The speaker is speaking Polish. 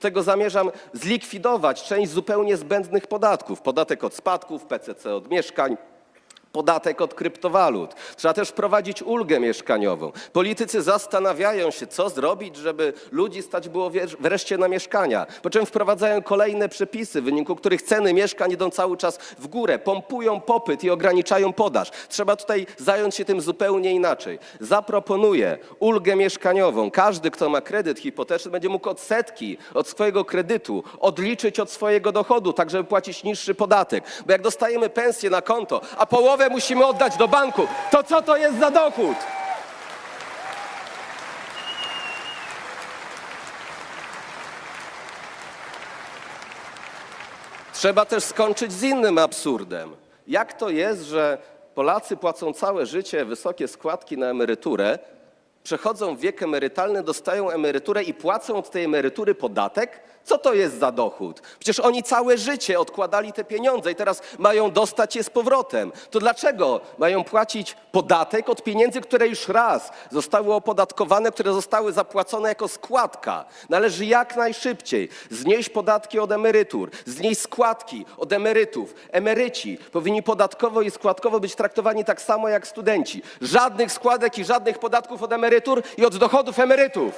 tego zamierzam zlikwidować część zupełnie zbędnych podatków. Podatek od spadków, PCC od mieszkań, podatek od kryptowalut. Trzeba też wprowadzić ulgę mieszkaniową. Politycy zastanawiają się, co zrobić, żeby ludzi stać było wreszcie na mieszkania. Po czym wprowadzają kolejne przepisy, w wyniku których ceny mieszkań idą cały czas w górę, pompują popyt i ograniczają podaż. Trzeba tutaj zająć się tym zupełnie inaczej. Zaproponuję ulgę mieszkaniową. Każdy, kto ma kredyt hipoteczny, będzie mógł odsetki od swojego kredytu odliczyć od swojego dochodu, tak żeby płacić niższy podatek. Bo jak dostajemy pensję na konto, a połowę musimy oddać do banku, to co to jest za dochód? Trzeba też skończyć z innym absurdem. Jak to jest, że Polacy płacą całe życie wysokie składki na emeryturę, przechodzą wiek emerytalny, dostają emeryturę i płacą od tej emerytury podatek? Co to jest za dochód? Przecież oni całe życie odkładali te pieniądze i teraz mają dostać je z powrotem. To dlaczego mają płacić podatek od pieniędzy, które już raz zostały opodatkowane, które zostały zapłacone jako składka? Należy jak najszybciej znieść podatki od emerytur, znieść składki od emerytów. Emeryci powinni podatkowo i składkowo być traktowani tak samo jak studenci. Żadnych składek i żadnych podatków od emerytur i od dochodów emerytów.